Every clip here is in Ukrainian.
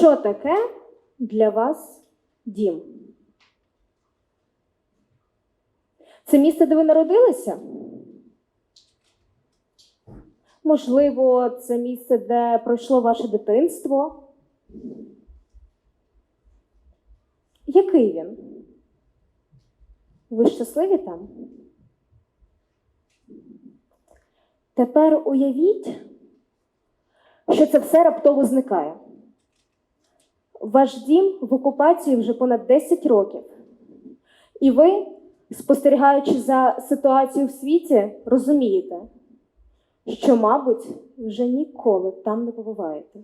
Що таке для вас дім? Це місце, де ви народилися? Можливо, це місце, де пройшло ваше дитинство? Який він? Ви щасливі там? Тепер уявіть, що це все раптово зникає. Ваш дім в окупації вже понад 10 років. І ви, спостерігаючи за ситуацією в світі, розумієте, що, мабуть, вже ніколи там не побуваєте.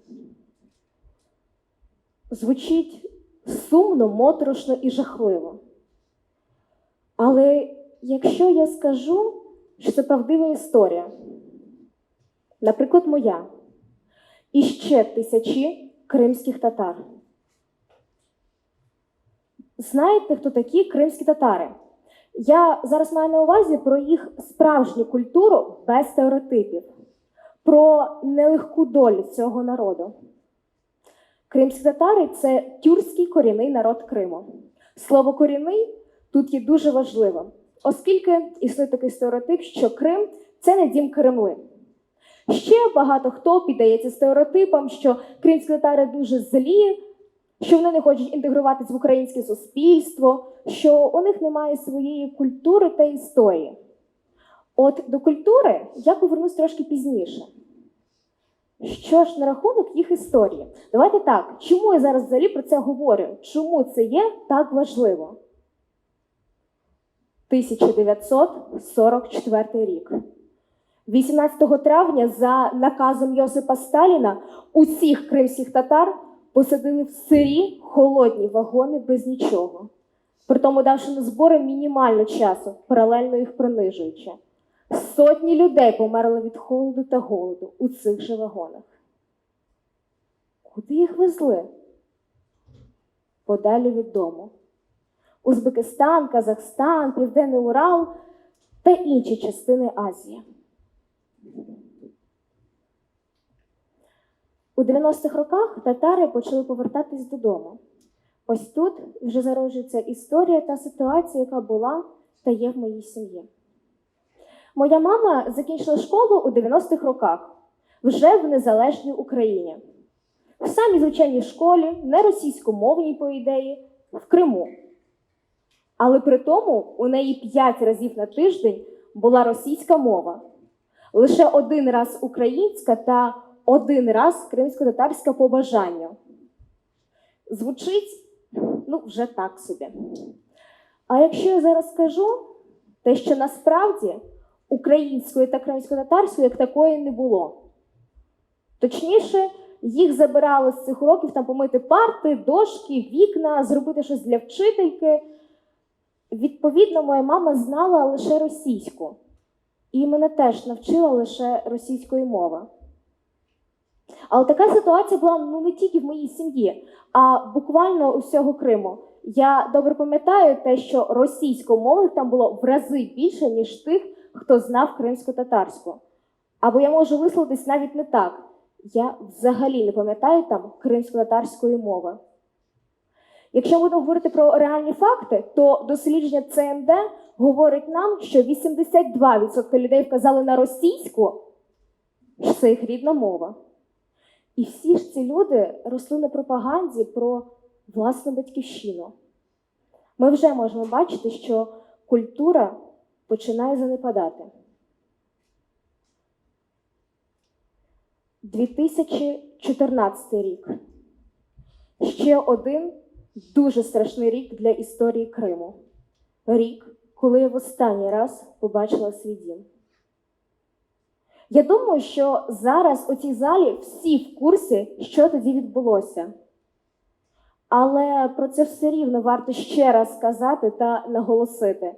Звучить сумно, моторошно і жахливо. Але якщо я скажу, що це правдива історія, наприклад, моя, і ще тисячі кримських татар. Знаєте, хто такі кримські татари? Я зараз маю на увазі про їх справжню культуру без стереотипів, про нелегку долю цього народу. Кримські татари це тюркський корінний народ Криму. Слово корінний тут є дуже важливим, оскільки існує такий стереотип, що Крим це не дім Кремли. Ще багато хто піддається стереотипам, що кримські татари дуже злі, що вони не хочуть інтегруватись в українське суспільство, що у них немає своєї культури та історії. От до культури я повернусь трошки пізніше. Що ж на рахунок їх історії? Давайте так, чому я зараз взагалі про це говорю? Чому це є так важливо? 1944 рік. 18 травня за наказом Йосипа Сталіна усіх кримських татар посадили в сирі холодні вагони без нічого, притому давши на збори мінімально часу, паралельно їх принижуючи. Сотні людей померли від холоду та голоду у цих же вагонах. Куди їх везли? Подалі від дому. Узбекистан, Казахстан, Південний Урал та інші частини Азії. У 90-х роках татари почали повертатись додому. Ось тут вже зароджується історія та ситуація, яка була та є в моїй сім'ї. Моя мама закінчила школу у 90-х роках вже в незалежній Україні. В самій звичайній школі, не російськомовній, по ідеї, в Криму. Але при тому у неї 5 разів на тиждень була російська мова, лише один раз українська та один раз кримсько-татарська по бажанню. Звучить, ну, вже так собі. А якщо я зараз скажу, те, що насправді української та кримсько-татарської як такої не було. Точніше, їх забирали з цих уроків там помити парти, дошки, вікна, зробити щось для вчительки. Відповідно, моя мама знала лише російську, і мене теж навчила лише російської мови. Але така ситуація була ну, не тільки в моїй сім'ї, а буквально у всього Криму. Я добре пам'ятаю те, що російськомовних там було в рази більше, ніж тих, хто знав кримсько-татарську. Або я можу висловитись навіть не так. Я взагалі не пам'ятаю там кримсько-татарської мови. Якщо будемо говорити про реальні факти, то дослідження ЦМД говорить нам, що 82% людей вказали на російську, що це їх рідна мова. І всі ж ці люди росли на пропаганді про власну батьківщину. Ми вже можемо бачити, що культура починає занепадати. 2014 рік. Ще один дуже страшний рік для історії Криму. Рік, коли я в останній раз побачила свій дім. Я думаю, що зараз у цій залі всі в курсі, що тоді відбулося. Але про це все рівно варто ще раз сказати та наголосити.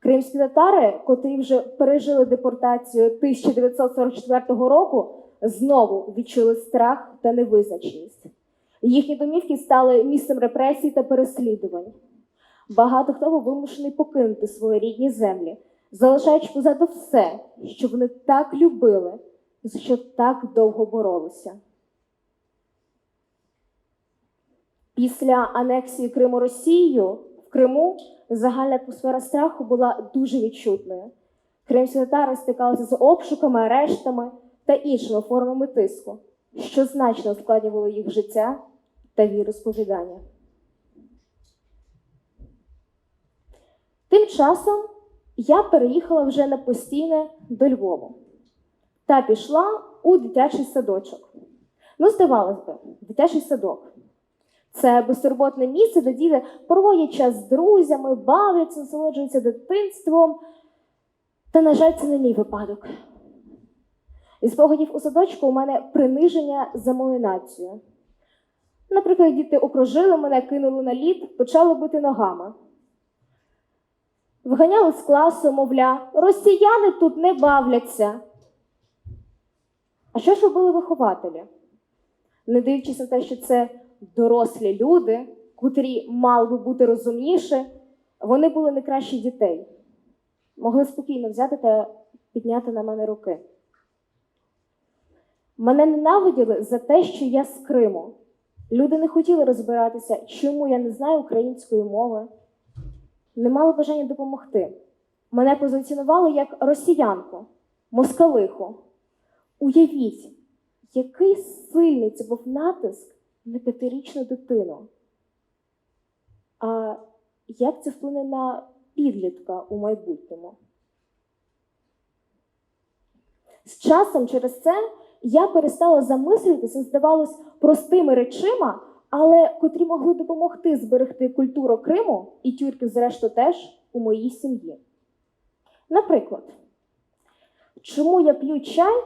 Кримські татари, котрі вже пережили депортацію 1944 року, знову відчули страх та невизначеність. Їхні домівки стали місцем репресій та переслідувань. Багато хто був вимушений покинути свої рідні землі, залишаючи позаду все, що вони так любили, і за що так довго боролися. Після анексії Криму Росією в Криму загальна атмосфера страху була дуже відчутною. Кримські татари стикалися з обшуками, арештами та іншими формами тиску, що значно ускладнювало їх життя та віросповідання. Тим часом я переїхала вже на постійне до Львова та пішла у дитячий садочок. Ну, здавалось би, дитячий садок. Це безтурботне місце, де діти проводять час з друзями, бавляться, насолоджуються дитинством. Та, на жаль, це не мій випадок. Із спогадів у садочку у мене приниження за мою націю. Наприклад, діти окружили мене, кинули на лід, почали бити ногами. Виганяли з класу, мовля, росіяни тут не бавляться. А що ж робили вихователі? Не дивлячись на те, що це дорослі люди, котрі мали би бути розумніші, вони були не кращі дітей. Могли спокійно взяти та підняти на мене руки. Мене ненавиділи за те, що я з Криму. Люди не хотіли розбиратися, чому я не знаю української мови, не мали бажання допомогти. Мене позиціонували як росіянку, москалиху. Уявіть, який сильний це був натиск на п'ятирічну дитину. А як це вплине на підлітка у майбутньому? З часом через це я перестала замислюватися, здавалось, простими речима, але котрі могли допомогти зберегти культуру Криму і тюрків, зрештою, теж у моїй сім'ї. Наприклад, чому я п'ю чай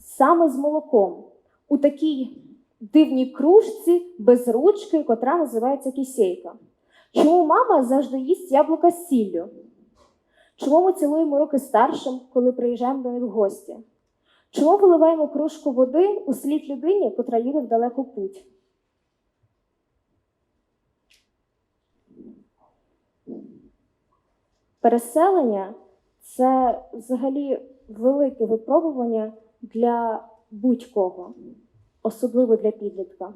саме з молоком у такій дивній кружці без ручки, котра називається кисейка? Чому мама завжди їсть яблука з сіллю? Чому ми цілуємо руки старшим, коли приїжджаємо до них в гості? Чому виливаємо кружку води у слід людині, котра їде в далеку путь? Переселення це взагалі велике випробування для будь-кого, особливо для підлітка.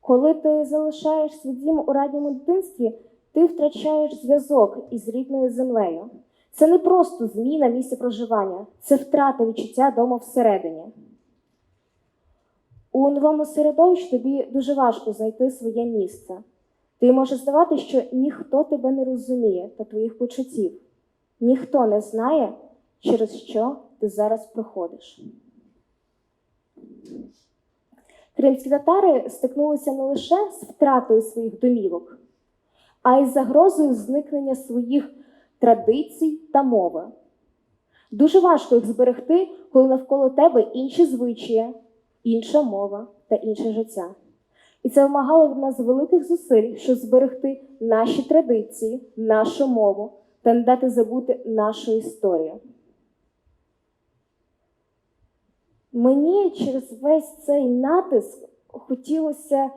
Коли ти залишаєш свій дім у ранньому дитинстві, ти втрачаєш зв'язок із рідною землею. Це не просто зміна місця проживання, це втрата відчуття дому всередині. У новому середовищі тобі дуже важко знайти своє місце. Ти може здавати, що ніхто тебе не розуміє та твоїх почуттів. Ніхто не знає, через що ти зараз проходиш. Кримські татари стикнулися не лише з втратою своїх домівок, а й загрозою зникнення своїх традицій та мови. Дуже важко їх зберегти, коли навколо тебе інші звичаї, інша мова та інше життя. І це вимагало від нас великих зусиль, щоб зберегти наші традиції, нашу мову та не дати забути нашу історію. Мені через весь цей натиск хотілося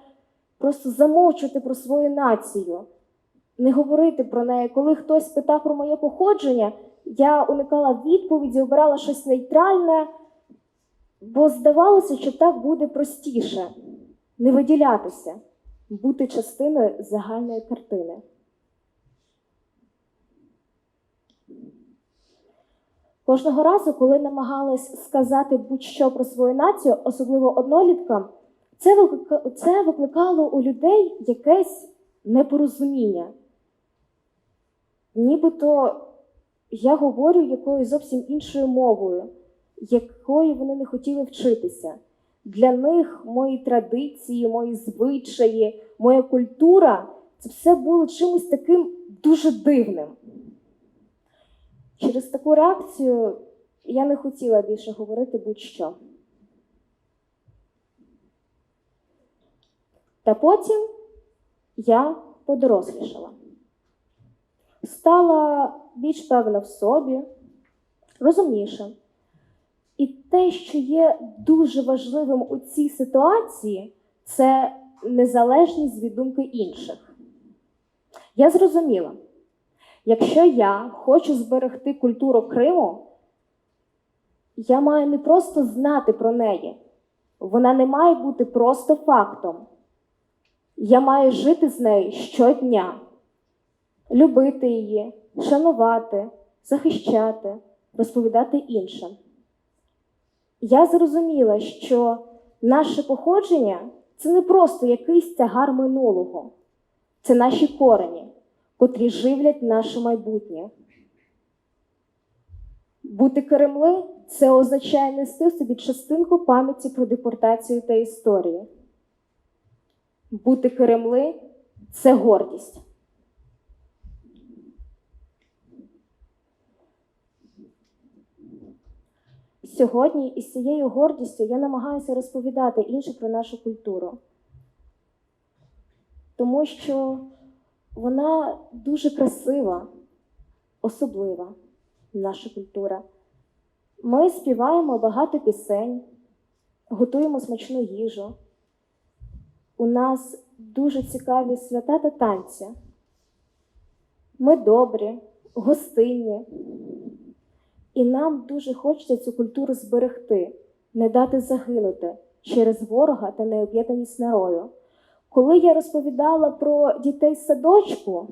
просто замовчувати про свою націю, не говорити про неї. Коли хтось питав про моє походження, я уникала відповіді, обирала щось нейтральне, бо здавалося, що так буде простіше не виділятися, бути частиною загальної картини. Кожного разу, коли намагалась сказати будь-що про свою націю, особливо одноліткам, це викликало у людей якесь непорозуміння. Нібито я говорю якоюсь зовсім іншою мовою, якої вони не хотіли вчитися. Для них мої традиції, мої звичаї, моя культура це все було чимось таким дуже дивним. Через таку реакцію я не хотіла більше говорити будь-що. Та потім я подорослішала. Стала більш певна в собі, розумніша. І те, що є дуже важливим у цій ситуації, це незалежність від думки інших. Я зрозуміла, якщо я хочу зберегти культуру Криму, я маю не просто знати про неї, вона не має бути просто фактом. Я маю жити з нею щодня, любити її, шанувати, захищати, розповідати іншим. Я зрозуміла, що наше походження це не просто якийсь тягар минулого, це наші корені, котрі живлять наше майбутнє. Бути Кремли це означає нести в собі частинку пам'яті про депортацію та історію. Бути Кремли це гордість. Сьогодні із цією гордістю я намагаюся розповідати іншим про нашу культуру, тому що вона дуже красива, особлива, наша культура. Ми співаємо багато пісень, готуємо смачну їжу. У нас дуже цікаві свята та танці. Ми добрі, гостинні. І нам дуже хочеться цю культуру зберегти, не дати загинути через ворога та необ'єднаність народу. Коли я розповідала про дітей садочку,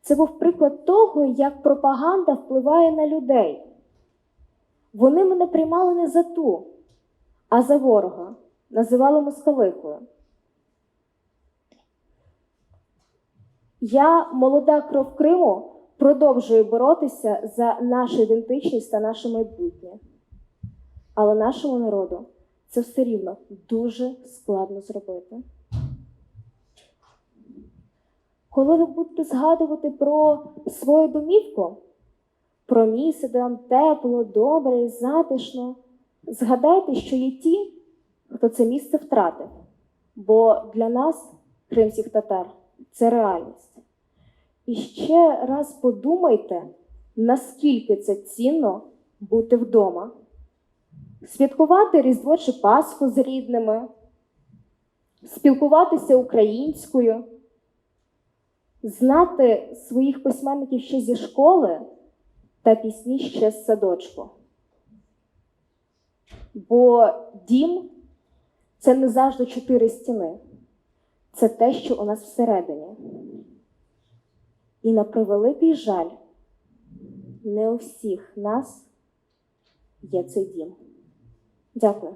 це був приклад того, як пропаганда впливає на людей. Вони мене приймали не за ту, а за ворога, називали москалихою. Я, молода кров Криму, продовжую боротися за нашу ідентичність та наше майбутнє. Але нашому народу це все рівно дуже складно зробити. Коли ви будете згадувати про свою домівку, про місце, де вам тепло, добре затишно, згадайте, що є ті, хто це місце втратив. Бо для нас, кримських татар, це реальність. І ще раз подумайте, наскільки це цінно бути вдома, святкувати Різдво чи Пасху з рідними, спілкуватися українською, знати своїх письменників ще зі школи та пісні ще з садочку. Бо дім це не завжди чотири стіни, це те, що у нас всередині. І на превеликий жаль, не у всіх нас є цей дім. Дякую.